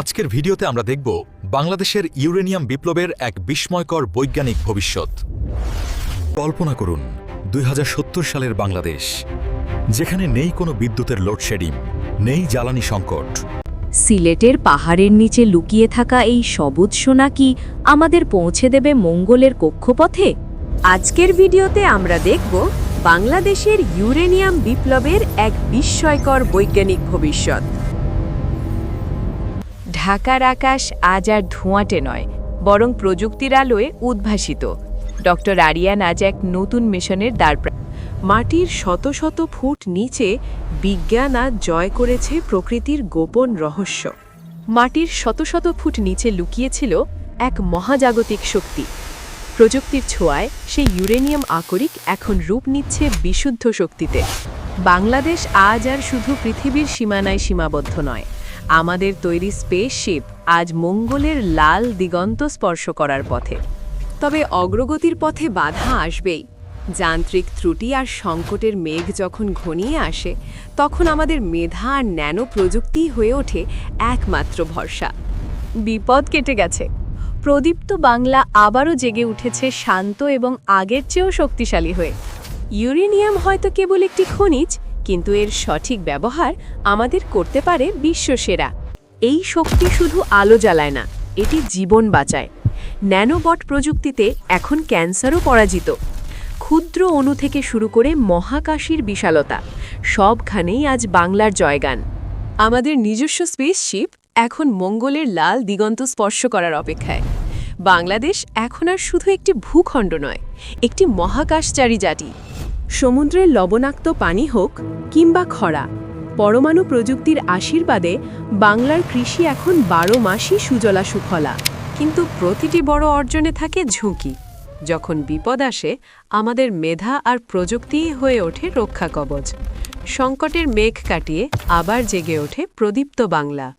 আজকের ভিডিওতে আমরা দেখব বাংলাদেশের ইউরেনিয়াম বিপ্লবের এক বিস্ময়কর বৈজ্ঞানিক ভবিষ্যৎ। কল্পনা করুন, দুই হাজার সত্তর সালের বাংলাদেশ, যেখানে নেই কোনো বিদ্যুতের লোডশেডিং, নেই জ্বালানি সংকট। সিলেটের পাহাড়ের নিচে লুকিয়ে থাকা এই সবুজ সোনা কি আমাদের পৌঁছে দেবে মঙ্গলের কক্ষপথে? আজকের ভিডিওতে আমরা দেখব বাংলাদেশের ইউরেনিয়াম বিপ্লবের এক বিস্ময়কর বৈজ্ঞানিক ভবিষ্যৎ। ঢাকার আকাশ আজ আর ধোঁয়াটে নয়, বরং প্রযুক্তির আলোয় উদ্ভাসিত। ডক্টর আরিয়ান আজ এক নতুন মিশনের দ্বার মাটির শত শত ফুট নিচে বিজ্ঞান আজ জয় করেছে প্রকৃতির গোপন রহস্য। মাটির শত শত ফুট নিচে লুকিয়েছিল এক মহাজাগতিক শক্তি। প্রযুক্তির ছোঁয়ায় সেই ইউরেনিয়াম আকরিক এখন রূপ নিচ্ছে বিশুদ্ধ শক্তিতে। বাংলাদেশ আজ আর শুধু পৃথিবীর সীমানায় সীমাবদ্ধ নয় আমাদের তৈরি স্পেসশিপ আজ মঙ্গলের লাল দিগন্ত স্পর্শ করার পথে। তবে অগ্রগতির পথে বাধা আসবেই। যান্ত্রিক ত্রুটি আর সংকটের মেঘ যখন ঘনিয়ে আসে, তখন আমাদের মেধা আর ন্যানো প্রযুক্তিই হয়ে ওঠে একমাত্র ভরসা। বিপদ কেটে গেছে। প্রদীপ্ত বাংলা আবারও জেগে উঠেছে শান্ত এবং আগের চেয়েও শক্তিশালী হয়ে। ইউরেনিয়াম হয়তো কেবল একটি খনিজ কিন্তু এর সঠিক ব্যবহার আমাদের করতে পারে বিশ্বসেরা। এই শক্তি শুধু আলো জ্বালায় না, এটি জীবন বাঁচায়। ন্যানোবট প্রযুক্তিতে এখন ক্যান্সারও পরাজিত। ক্ষুদ্র অণু থেকে শুরু করে মহাকাশীর বিশালতা, সবখানেই আজ বাংলার জয়গান। আমাদের নিজস্ব স্পেসশিপ এখন মঙ্গলের লাল দিগন্ত স্পর্শ করার অপেক্ষায়। বাংলাদেশ এখন আর শুধু একটি ভূখণ্ড নয়, একটি মহাকাশচারী জাতি। সমুদ্রের লবণাক্ত পানি হোক কিংবা খরা, পরমাণু প্রযুক্তির আশীর্বাদে বাংলার কৃষি এখন বারো মাসই সুজলা সুফলা। কিন্তু প্রতিটি বড় অর্জনে থাকে ঝুঁকি। যখন বিপদ আসে, আমাদের মেধা আর প্রযুক্তিই হয়ে ওঠে রক্ষা কবচ। সংকটের মেঘ কাটিয়ে আবার জেগে ওঠে প্রদীপ্ত বাংলা।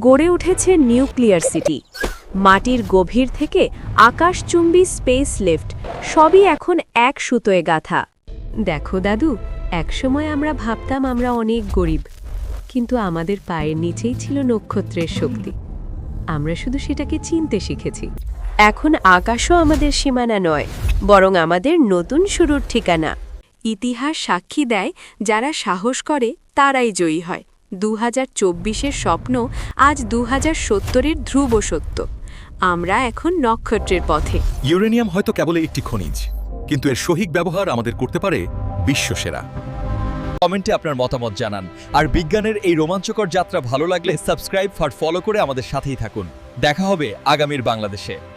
গড়ে উঠেছে নিউক্লিয়ার সিটি। মাটির গভীর থেকে আকাশচুম্বী স্পেস লিফট, সবই এখন এক সুতোয় গাথা। দেখো দাদু একসময় আমরা ভাবতাম আমরা অনেক গরিব, কিন্তু আমাদের পায়ের নিচেই ছিল নক্ষত্রের শক্তি। আমরা শুধু সেটাকে চিনতে শিখেছি। এখন আকাশও আমাদের সীমানা নয়, বরং আমাদের নতুন শুরুর ঠিকানা। ইতিহাস সাক্ষী দেয়, যারা সাহস করে, তারাই জয়ী হয়। দু হাজার স্বপ্ন আজ দু হাজার ধ্রুব সত্য। আমরা এখন নক্ষত্রের পথে। ইউরেনিয়াম হয়তো কেবল একটি খনিজ। কিন্তু এর সহিক ব্যবহার আমাদের করতে পারে বিশ্বসেরা। কমেন্টে আপনার মতামত জানান। আর বিজ্ঞানের এই রোমাঞ্চকর যাত্রা ভালো লাগলে সাবস্ক্রাইব আর ফলো করে আমাদের সাথেই থাকুন। দেখা হবে আগামীর বাংলাদেশে।